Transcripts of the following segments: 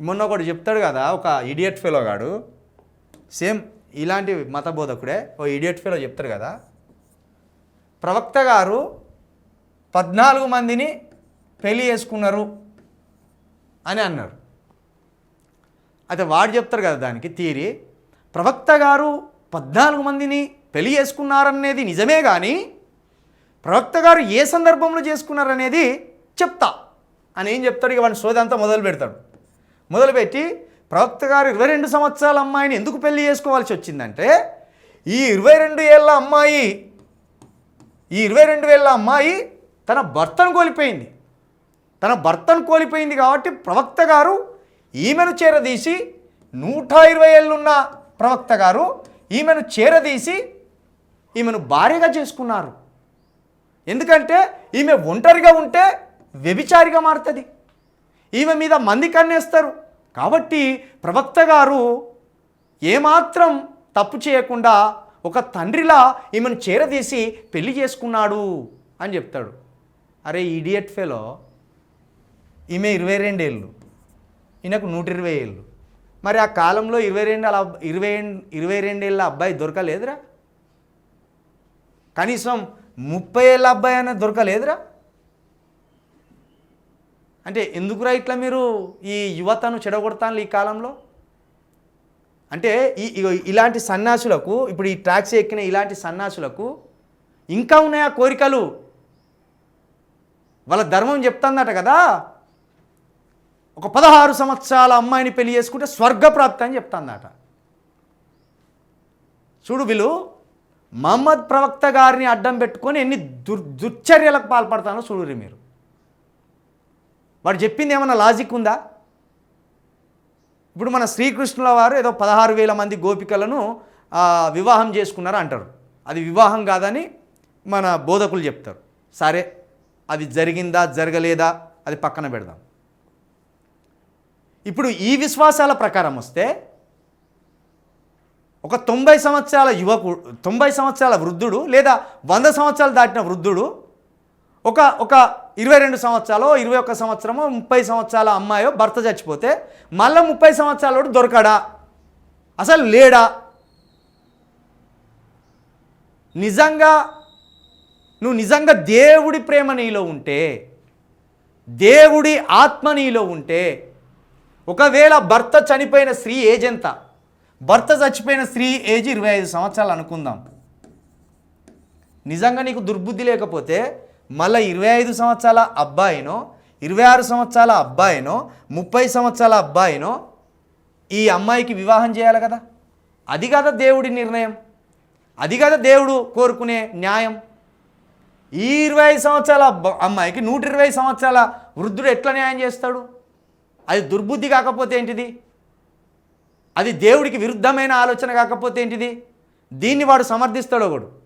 మొన్న ఒకటి చెప్తాడు కదా ఒక ఇడియట్ ఫెలో గాడు. సేమ్ ఇలాంటి మత బోధకుడే ఓ ఇడియట్ ఫెలో చెప్తాడు కదా. ప్రవక్త గారు పద్నాలుగు మందిని పెళ్ళి చేసుకున్నారు అని అన్నారు. అయితే వాడు చెప్తారు కదా దానికి తీరి ప్రవక్త గారు పద్నాలుగు మందిని పెళ్ళి చేసుకున్నారనేది నిజమే కానీ ప్రవక్త గారు ఏ సందర్భంలో చేసుకున్నారనేది చెప్తా. అని ఏం చెప్తాడు ఇక వాడిని సోదంతా మొదలు పెడతాడు. మొదలుపెట్టి ప్రవక్త గారు ఇరవై రెండు సంవత్సరాల అమ్మాయిని ఎందుకు పెళ్ళి చేసుకోవాల్సి వచ్చిందంటే ఈ ఇరవై రెండు ఏళ్ళ అమ్మాయి ఈ ఇరవై రెండు వేల అమ్మాయి తన భర్తను కోల్పోయింది. తన భర్తను కోల్పోయింది కాబట్టి ప్రవక్త గారు ఈమెను చేరదీసి నూట ఇరవై ఏళ్ళున్న ప్రవక్త గారు ఈమెను చేరదీసి ఈమెను భార్యగా చేసుకున్నారు. ఎందుకంటే ఈమె ఒంటరిగా ఉంటే వ్యభిచారిగా మారుతుంది. ఈమె మీద మంది కన్నేస్తారు. కాబట్టి ప్రవక్త గారు ఏమాత్రం తప్పు చేయకుండా ఒక తండ్రిలా ఈమెను చేరదీసి పెళ్ళి చేసుకున్నాడు అని చెప్తాడు. అరే ఇడియట్ ఫెలో ఈమె ఇరవై రెండేళ్ళు. ఈయనకు నూట ఇరవై ఏళ్ళు. మరి ఆ కాలంలో ఇరవై రెండు ఇరవై ఇరవై రెండేళ్ళ అబ్బాయి దొరకలేదురా? కనీసం ముప్పై ఏళ్ళ అబ్బాయి అనేది దొరకలేదురా? అంటే ఎందుకురా ఇట్లా మీరు ఈ యువతను చెడగొడతాను ఈ కాలంలో? అంటే ఈ ఇలాంటి సన్యాసులకు ఇప్పుడు ఈ ట్యాక్సీ ఎక్కిన ఇలాంటి సన్యాసులకు ఇంకా ఉన్నాయా కోరికలు? వాళ్ళ ధర్మం చెప్తుందట కదా? ఒక పదహారు సంవత్సరాల అమ్మాయిని పెళ్ళి చేసుకుంటే స్వర్గప్రాప్తి అని చెప్తుందట. చూడు వీళ్ళు మహమ్మద్ ప్రవక్త గారిని అడ్డం పెట్టుకొని ఎన్ని దుర్ దుర్చర్యలకు పాల్పడతానో చూడురి మీరు. వాడు చెప్పింది ఏమన్నా లాజిక్ ఉందా? ఇప్పుడు మన శ్రీకృష్ణుల వారు ఏదో పదహారు వేల మంది గోపికలను వివాహం చేసుకున్నారు అంటారు. అది వివాహం కాదని మన బోధకులు చెప్తారు. సరే అది జరిగిందా జరగలేదా అది పక్కన పెడదాం. ఇప్పుడు ఈ విశ్వాసాల ప్రకారం వస్తే ఒక తొంభై సంవత్సరాల యువకుడు తొంభై సంవత్సరాల వృద్ధుడు లేదా వంద సంవత్సరాలు దాటిన వృద్ధుడు ఒక ఒక ఇరవై రెండు సంవత్సరాలు ఇరవై ఒక్క సంవత్సరమో ముప్పై సంవత్సరాల అమ్మాయో భర్త చచ్చిపోతే మళ్ళీ ముప్పై సంవత్సరాలోడు దొరకడా? అసలు లేడా? నిజంగా నువ్వు నిజంగా దేవుడి ప్రేమ నీలో ఉంటే దేవుడి ఆత్మ నీలో ఉంటే ఒకవేళ భర్త చనిపోయిన స్త్రీ ఏజ్ ఎంత? భర్త చచ్చిపోయిన స్త్రీ ఏజ్ ఇరవై ఐదు సంవత్సరాలు అనుకుందాం. నిజంగా నీకు దుర్బుద్ధి లేకపోతే మళ్ళీ ఇరవై ఐదు సంవత్సరాల అబ్బాయినో ఇరవై ఆరు సంవత్సరాల అబ్బాయినో ముప్పై సంవత్సరాల అబ్బాయినో ఈ అమ్మాయికి వివాహం చేయాలి కదా? అది కదా దేవుడి నిర్ణయం. అది కదా దేవుడు కోరుకునే న్యాయం. ఈ ఇరవై ఐదు సంవత్సరాల అమ్మాయికి నూట ఇరవై సంవత్సరాల వృద్ధుడు ఎట్లా న్యాయం చేస్తాడు? అది దుర్బుద్ధి కాకపోతే ఏంటిది? అది దేవుడికి విరుద్ధమైన ఆలోచన కాకపోతే ఏంటిది? దీన్ని వాడు సమర్థిస్తాడు ఒకడు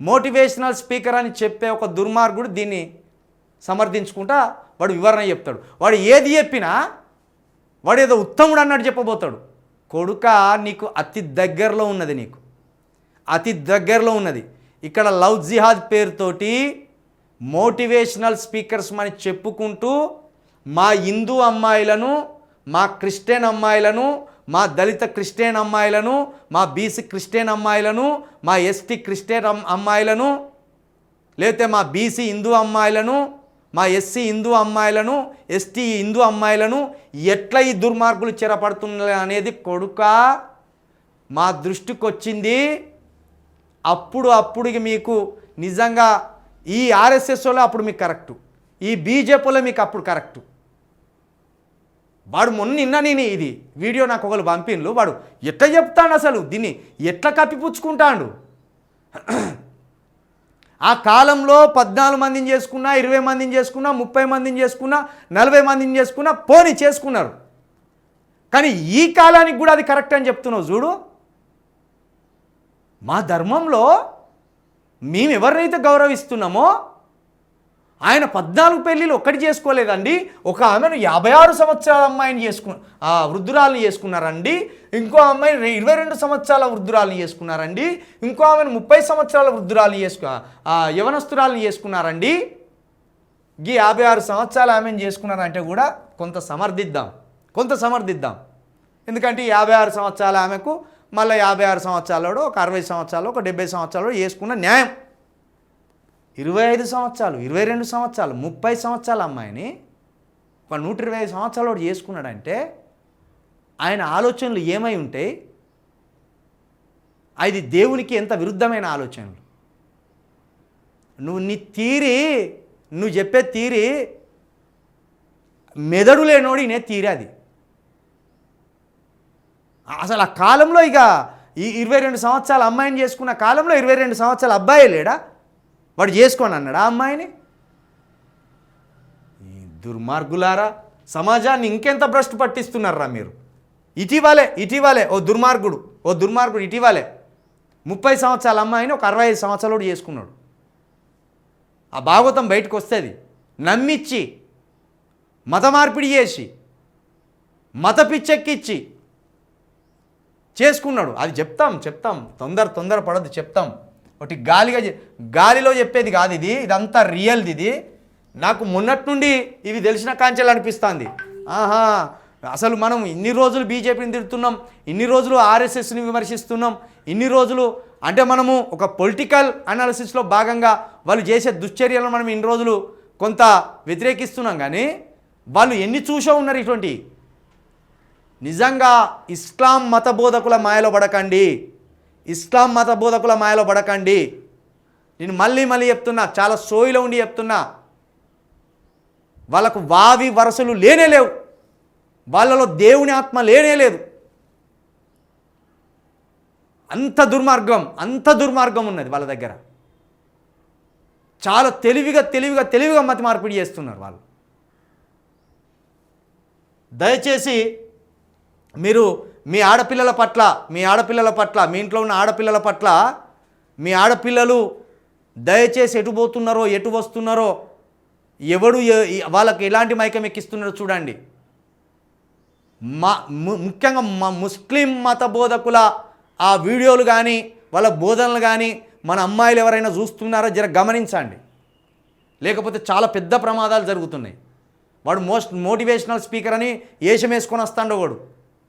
మోటివేషనల్ స్పీకర్ అని చెప్పే ఒక దుర్మార్గుడు దీన్ని సమర్థించుకుంటా వాడు వివరణ చెప్తాడు. వాడు ఏది చెప్పినా వాడు ఏదో ఉత్తముడు అన్నట్టు చెప్పబోతాడు. కొడుక నీకు అతి దగ్గరలో ఉన్నది నీకు. అతి దగ్గరలో ఉన్నది. ఇక్కడ లవ్ జిహాద్ పేరుతోటి మోటివేషనల్ స్పీకర్స్ అని చెప్పుకుంటూ మా హిందూ అమ్మాయిలను మా క్రిస్టియన్ అమ్మాయిలను మా దళిత క్రిస్టియన్ అమ్మాయిలను మా బీసీ క్రిస్టియన్ అమ్మాయిలను మా ఎస్టీ క్రిస్టియన్ అమ్మాయిలను లేతే మా బీసీ హిందూ అమ్మాయిలను మా ఎస్సీ హిందూ అమ్మాయిలను ఎస్టీ హిందూ అమ్మాయిలను ఎట్లా ఈ దుర్మార్గులు చెరపడుతున్నాయి అనేది కొడుక మా దృష్టికి వచ్చింది అప్పుడు అప్పుడు మీకు నిజంగా ఈ ఆర్ఎస్ఎస్లో అప్పుడు మీకు కరెక్టు. ఈ బీజేపీలో మీకు అప్పుడు కరెక్టు. వాడు మొన్న నిన్న నేను ఇది వీడియో నాకు ఒకరు పంపిండ్లు. వాడు ఎట్లా చెప్తాడు అసలు? దీన్ని ఎట్లా కప్పిపుచ్చుకుంటాడు? ఆ కాలంలో పద్నాలుగు మందిని చేసుకున్నా ఇరవై మందిని చేసుకున్నా ముప్పై మందిని చేసుకున్నా నలభై మందిని చేసుకున్నా పోని చేసుకున్నారు. కానీ ఈ కాలానికి కూడా అది కరెక్ట్ అని చెప్తున్నావు చూడు. మా ధర్మంలో మేము ఎవరినైతే గౌరవిస్తున్నామో ఆయన పద్నాలుగు పెళ్ళిళ్ళు ఒక్కటి చేసుకోలేదండి. ఒక ఆమెను యాభై ఆరు సంవత్సరాల అమ్మాయిని చేసుకు ఆ చేసుకున్నారండి. ఇంకో అమ్మాయిని ఇరవై రెండు సంవత్సరాల వృద్ధురాలు చేసుకున్నారండి. ఇంకో ఆమెను ముప్పై సంవత్సరాల వృద్ధురాలు చేసుకు యవనస్తురాలు చేసుకున్నారండి. ఈ యాభై ఆరు సంవత్సరాలు ఆమెను చేసుకున్నారంటే కూడా కొంత సమర్థిద్దాం. కొంత సమర్థిద్దాం. ఎందుకంటే యాభై ఆరు సంవత్సరాల ఆమెకు మళ్ళీ యాభై ఆరు సంవత్సరాలలో ఒక అరవై సంవత్సరాలు ఒక డెబ్బై సంవత్సరాలు వేసుకున్న న్యాయం. ఇరవై ఐదు సంవత్సరాలు ఇరవై రెండు సంవత్సరాలు ముప్పై సంవత్సరాల అమ్మాయిని ఒక నూట ఇరవై ఐదు సంవత్సరాలు చేసుకున్నాడంటే ఆయన ఆలోచనలు ఏమై ఉంటాయి అది దేవునికి ఎంత విరుద్ధమైన ఆలోచనలు. నువ్వు నీ తీరి నువ్వు చెప్పే తీరి మెదడు లేనోడి నే తీరి అది. అసలు ఆ కాలంలో ఇక ఈ ఇరవై రెండు సంవత్సరాల అమ్మాయిని చేసుకున్న కాలంలో ఇరవై రెండు సంవత్సరాల అబ్బాయి లేడా? వాడు చేసుకోని అన్నాడా. ఆ అమ్మాయిని? దుర్మార్గులారా సమాజాన్ని ఇంకెంత భ్రష్టు పట్టిస్తున్నారా మీరు? ఇటీవలే ఇటీవలే ఓ దుర్మార్గుడు ఓ దుర్మార్గుడు ఇటీవలే ముప్పై సంవత్సరాల అమ్మాయిని ఒక అరవై ఐదు సంవత్సరాలు చేసుకున్నాడు. ఆ భాగవతం బయటకు వస్తుంది. నమ్మిచ్చి మత మార్పిడి చేసి మత పిచ్చెక్కిచ్చి చేసుకున్నాడు. అది చెప్తాం చెప్తాం. తొందర తొందర పడద్దు చెప్తాం. ఒకటి గాలిగా గాలిలో చెప్పేది కాదు ఇది ఇదంతా రియల్ది ఇది. నాకు మొన్నటి నుండి ఇవి తెలిసిన కాంచెలు అనిపిస్తుంది. ఆహా అసలు మనం ఇన్ని రోజులు బీజేపీని తిడుతున్నాం ఇన్ని రోజులు ఆర్ఎస్ఎస్ని విమర్శిస్తున్నాం ఇన్ని రోజులు అంటే మనము ఒక పొలిటికల్ అనాలిసిస్లో భాగంగా వాళ్ళు చేసే దుశ్చర్యలను మనం ఇన్ని రోజులు కొంత వ్యతిరేకిస్తున్నాం కానీ వాళ్ళు ఎన్ని చూసో ఉన్నారు ఇటువంటి. నిజంగా ఇస్లాం మత బోధకుల మాయలో పడకండి. ఇస్లాం మత బోధకుల మాయలో పడకండి. నేను మళ్ళీ మళ్ళీ చెప్తున్నా చాలా సోయిలో ఉండి చెప్తున్నా. వాళ్ళకు వావి వరసలు లేనే లేవు. వాళ్ళలో దేవుని ఆత్మ లేనే లేదు. అంత దుర్మార్గం అంత దుర్మార్గం ఉన్నది వాళ్ళ దగ్గర. చాలా తెలివిగా తెలివిగా తెలివిగా మతి మార్పిడి చేస్తున్నారు వాళ్ళు. దయచేసి మీరు మీ ఆడపిల్లల పట్ల మీ ఆడపిల్లల పట్ల మీ ఇంట్లో ఉన్న ఆడపిల్లల పట్ల మీ ఆడపిల్లలు దయచేసి ఎటు పోతున్నారో ఎటు వస్తున్నారో ఎవడు వాళ్ళకి ఎలాంటి మైకం ఎక్కిస్తున్నారో చూడండి. మా ముఖ్యంగా మా ముస్లిం మత బోధకుల ఆ వీడియోలు కానీ వాళ్ళ బోధనలు కానీ మన అమ్మాయిలు ఎవరైనా చూస్తున్నారో జర గమనించండి. లేకపోతే చాలా పెద్ద ప్రమాదాలు జరుగుతున్నాయి. వాడు మోస్ట్ మోటివేషనల్ స్పీకర్ అని ఏషం వేసుకొని వస్తాడు వాడు.